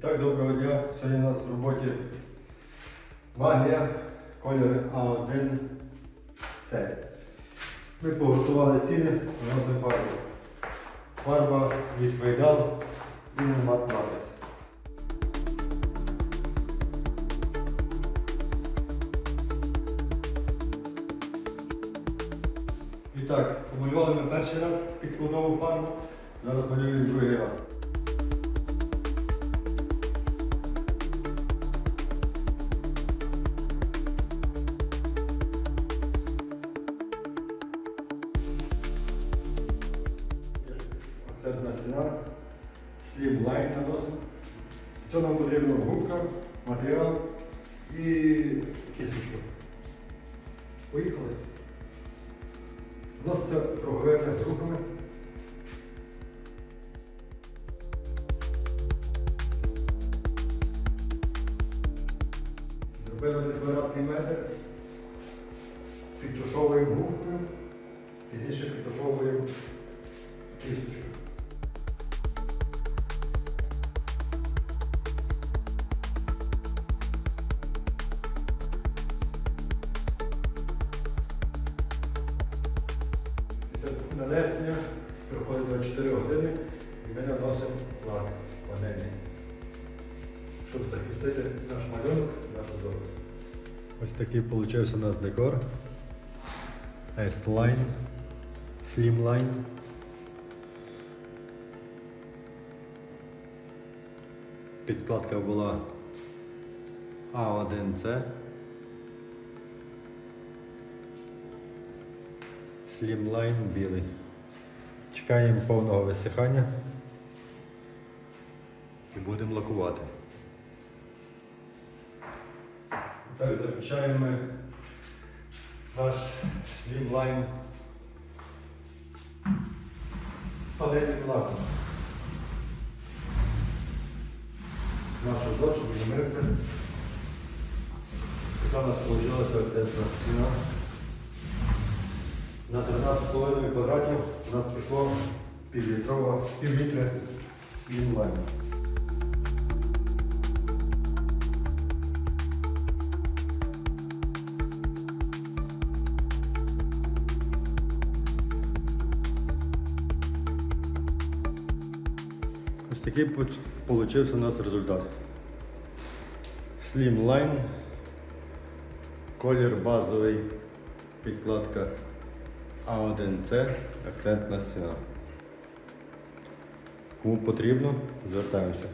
Так, доброго дня. Сьогодні у нас в роботі магія, колір А1 С. Ми поготували сіни, наносимо фарбу. Фарба від Фейдал і мат Матрикс. І так, помалювали ми перший раз під підкладову фарбу, зараз малюємо другий раз. Стіна, слім лайн наносимо. Це нам потрібна губка, матеріал і кісточка. Поїхали. Вноситься круговими рухами. Зробили квадратний метр, підтушовуємо губкою, пізніше підтушовуємо нанесення проходить 24 години і ми наносимо лак панелі, щоб захистити наш малюнок, нашу здоров'я. Ось такий вийшов у нас декор. S-Line, Slimline. Підкладка була А1C. Slimline білий. Чекаємо повного висихання і будемо лакувати. Так, ми наш Slimline панельним лаком. Наш узор, щоб відмився. Така у нас вийшла ця стіна. На 13,5 квадратів у нас пішло півлітрова, півлітри слімлайн. Ось такий вийшов у нас результат. Slimline, колір базовий, підкладка А1С, акцентна стіна. Кому потрібно, звертаємося.